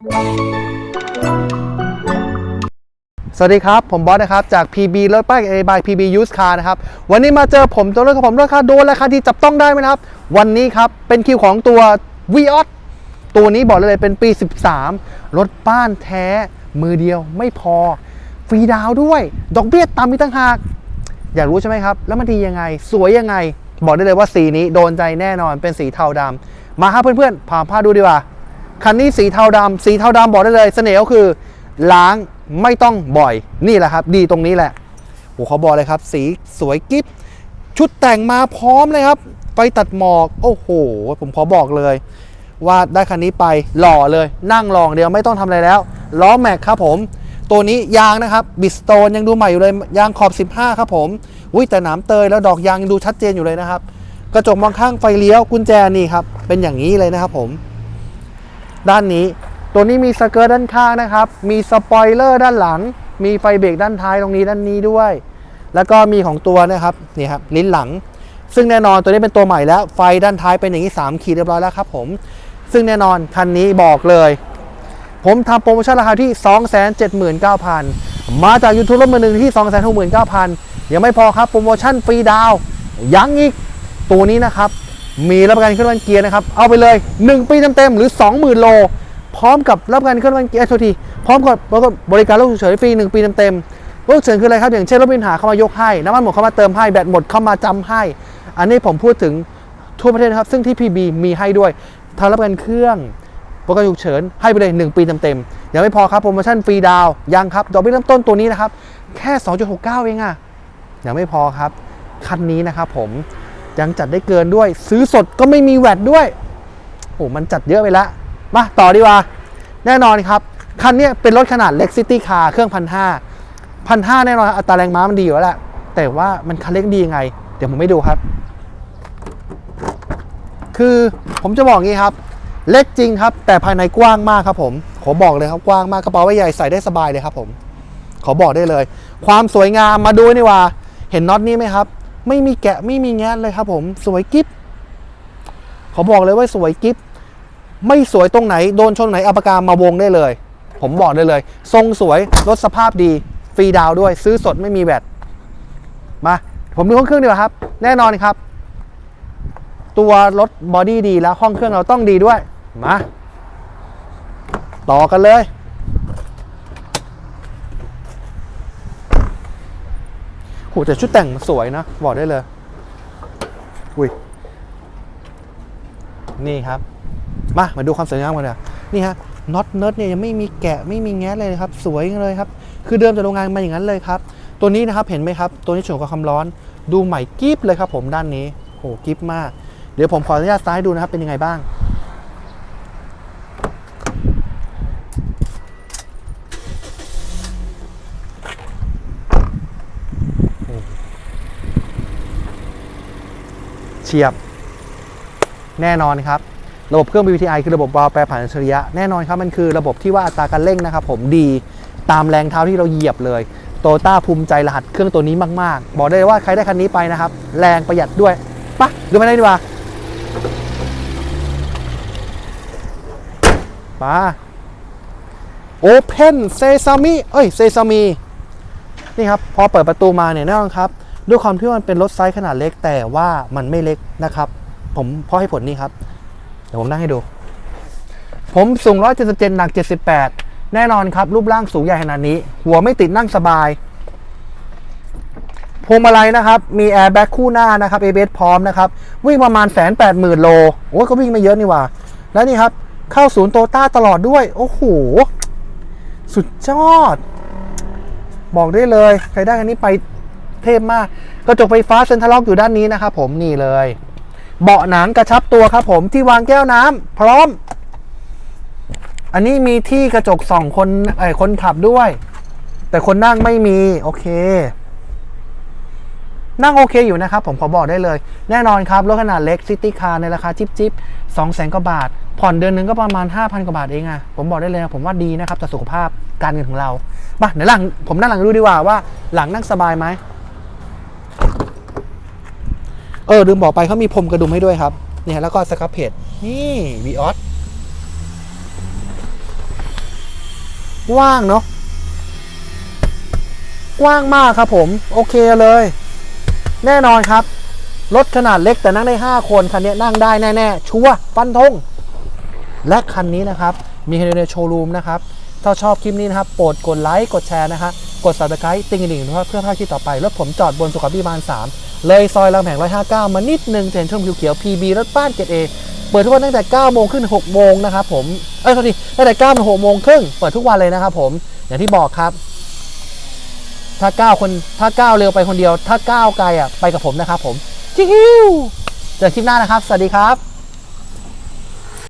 สวัสดีครับ ผมบอสนะครับ จาก PB รถป้าย A by PB Used Car นะครับ วันนี้มาเจอผมตัวรถกับผมราคาโดนราคาที่จับต้องได้ไหมนะครับ วันนี้ครับ เป็นคิวของตัว v ีออตัวนี้บอกเลยเป็นปี 13 รถบ้านแท้ มือเดียวไม่พอ ฟรีดาวด้วย ดอกเบี้ยต่ำมีตั้งหาก อยากรู้ใช่ไหมครับ แล้วมันดียังไง สวยยังไง บอกได้เลยว่าสีนี้โดนใจแน่นอนเป็นสีเทาดำมาครับเพื่อนๆพาพาดูดีกว่า คันนี้สีเทาดำสีเทาดำบอกได้เลย เสน่ห์ก็คือ ล้างไม่ต้องบ่อย นี่แหละครับ ดีตรงนี้แหละโอ้เขาบอกเลยครับ สีสวยกิ๊บชุดแต่งมาพร้อมเลยครับไฟตัดหมอก โอ้โห ผมขอบอกเลย ว่าได้คันนี้ไปหล่อเลย นั่งลองเดียวไม่ต้องทำอะไรแล้ว ล้อแม็กครับผม ตัวนี้ยางนะครับ บิสโตนยังดูใหม่อยู่เลย ยางขอบ 15 ครับผมอุ้ยแต่หนามเตยแล้วดอกยางยังดูชัดเจนอยู่เลยนะครับ กระจกมองข้างไฟเลี้ยวกุญแจนี่ครับ เป็นอย่างนี้เลยนะครับผม ด้านนี้ ตัวนี้มีสเกิร์ตด้านข้างนะครับ มีสปอยเลอร์ด้านหลัง มีไฟเบรกด้านท้ายตรงนี้ด้านนี้ด้วย แล้วก็มีของตัวนะครับนี่ครับลิ้นหลัง ซึ่งแน่นอนตัวนี้เป็นตัวใหม่แล้วไฟด้านท้ายเป็นอย่างนี้3ขีดเรียบร้อยแล้วครับผม ซึ่งแน่นอนคันนี้บอกเลย ผมทำโปรโมชั่นราคาที่ 279,000 มาจาก YouTube รถมือหนึ่งที่ 269,000ยังไม่พอครับโปรโมชั่นฟรีดาวยังอีกตัวนี้นะครับ มีรับประกันเครื่องวันเกียร์นะครับ เอาไปเลย 1 ปีเต็มๆหรือ 20,000 โล พร้อมกับรับประกันเครื่องวันเกียร์โทษทีพร้อมกับบริการรถฉุกเฉินฟรี 1 ปีเต็มๆรถฉุกเฉินคืออะไรครับ อย่างเช่นรถมีปัญหาเข้ามายกให้ น้ำมันหมดเข้ามาเติมให้ แบตหมดเข้ามาจำให้ อันนี้ผมพูดถึงทั่วประเทศนะครับ ซึ่งที่ PB มีให้ด้วยทางรับประกันเครื่องประกันฉุกเฉินให้ไปเลย 1 ปีเต็มๆยังไม่พอครับโปรโมชั่นฟรีดาวยังครับดอกเบี้ยเริ่มต้นตัวนี้นะครับแค่ 2.69 เองอะยังไม่พอครับคันนี้นะครับผม ยังจัดได้เกินด้วย ซื้อสดก็ไม่มีแวดด้วยโอ้มันจัดเยอะไปละมาต่อดีกว่า แน่นอนครับ คันนี้เป็นรถขนาดเล็กซิตี้คาร์เครื่องพันห้าพันห้าแน่นอนอัตราแรงม้ามันดีอยู่แล้วแหละแต่ว่ามันคันเล็กดียังไง เดี๋ยวผมไม่ดูครับ คือผมจะบอกงี้ครับ เล็กจริงครับ แต่ภายในกว้างมากครับผมขอบอกเลยครับกว้างมากกระเป๋าใบใหญ่ใส่ได้สบายเลยครับผม ขอบอกได้เลย ความสวยงามมาดูนี่ว่า เห็นน็อตนี้ไหมครับ ไม่มีแกะไม่มีแงะเลยครับผมสวยกิ๊บขอบอกเลยว่าสวยกิ๊บไม่สวยตรงไหนโดนชนไหนอาปากามาวงได้เลย ผมบอกได้เลย ทรงสวยรถสภาพดี ฟรีดาวด้วยซื้อสดไม่มีแบตมา ผมดูห้องเครื่องดีกว่าครับ แน่นอนครับ ตัวรถบอดี้ดีแล้วห้องเครื่องเราต้องดีด้วยมาต่อกันเลย โหแต่ชุดแต่งสวยนะ บอกได้เลย อุ้ย นี่ครับ มา มาดูความสวยงามกันเลยนี่ฮะน็อตเนิร์ดเนี่ยยังไม่มีแกะไม่มีแง้เลยครับ สวยเลยครับ คือเดิมจากโรงงานมาอย่างนั้นเลยครับ ตัวนี้นะครับเห็นไหมครับ ตัวนี้ฉนกับความร้อน ดูใหม่กิ๊บเลยครับผมด้านนี้โหกิ๊บมาก เดี๋ยวผมขออนุญาตซ้ายดูนะครับเป็นยังไงบ้าง เฉียบ แน่นอนครับ ระบบเครื่อง BVTi คือระบบวาล์วแปรผันอัจฉริยะแน่นอนครับ มันคือระบบที่ว่าอัตราการเร่งนะครับ ผมดีตามแรงเท้าที่เราเหยียบเลยโตต้าภูมิใจรหัสเครื่องตัวนี้มาก ๆ บอกได้เลยว่าใครได้คันนี้ไปนะครับ แรงประหยัดด้วยปะดูไปได้ดีกว่ามาโอเพนเซซามิเอ้ยเซซามีนี่ครับ พอเปิดประตูมาเนี่ยแน่นอนครับ ด้วยความที่มันเป็นรถไซส์ขนาดเล็กแต่ว่ามันไม่เล็กนะครับ ผมเพราะให้ผลนี้ครับ เดี๋ยวผมนั่งให้ดู ผมสูง 177 หนัก 78 แน่นอนครับ รูปร่างสูงใหญ่ขนาดนี้ หัวไม่ติดนั่งสบายพวงมาลัยนะครับ มีแอร์แบ็กคู่หน้านะครับ ABS พร้อมนะครับ วิ่งประมาณแสนแปดหมื่นโล โอ้ยก็วิ่งไม่เยอะนี่ว่า แล้วนี่ครับ เข้าศูนย์โตต้าตลอดด้วย โอ้โห สุดยอด บอกได้เลย ใครได้คันนี้ไป เทพมาก กระจกไฟฟ้าเซ็นทรัลล็อกอยู่ด้านนี้นะครับผมนี่เลย เบาะหนังกระชับตัวครับผมที่วางแก้วน้ำพร้อม อันนี้มีที่กระจกสองคนไอ้คนขับด้วย แต่คนนั่งไม่มี โอเค นั่งโอเคอยู่นะครับ ผมขอบอกได้เลย แน่นอนครับรถขนาดเล็กซิตี้คาร์ในราคาจิ๊บจิ๊บสองแสนกว่าบาท ผ่อนเดือนหนึงก็ประมาณ 5,000 กว่าบาทเองอะผมบอกได้เลยนะผมว่าดีนะครับต่อสุขภาพการเงินของเรามาเดี๋ยวหลังผมนั่งหลังดูดีกว่าว่าหลังนั่งสบายไหม เออลืมบอกไปเขามีพรมกระดุมให้ด้วยครับเนี่ยแล้วก็สครับเพจนี่วีออสกว้างเนาะกว้างมากครับผม โอเคเลย แน่นอนครับ รถขนาดเล็กแต่นั่งได้ 5 คน คันนี้นั่งได้แน่ ๆ ชัวร์ฟันธงและคันนี้นะครับ มีให้ดูในโชว์รูมนะครับ ถ้าชอบคลิปนี้นะครับโปรดกดไลค์กดแชร์นะฮะกด subscribe ติงดิ่งนะครับเพื่อพลาดคลิปต่อไป รถผมจอดบนสุขาพิบาล 3 เลยซอยรามแผง159 มานิดนึงเห็นช่วงเขียวๆ PB รถบ้านเกรด A เปิดทุกวันตั้งแต่ 9 โมงขึ้น 6 โมงนะครับผม เอ้ยโทษทีตั้งแต่ 9 โมง6โมงครึ่งเปิดทุกวันเลยนะครับผม อย่างที่บอกครับ ถ้าก้าวคนถ้าก้าวเร็วไปคนเดียว ถ้าก้าวไกลอะไปกับผมนะครับผมชิวเจอคลิปหน้านะครับ สวัสดีครับ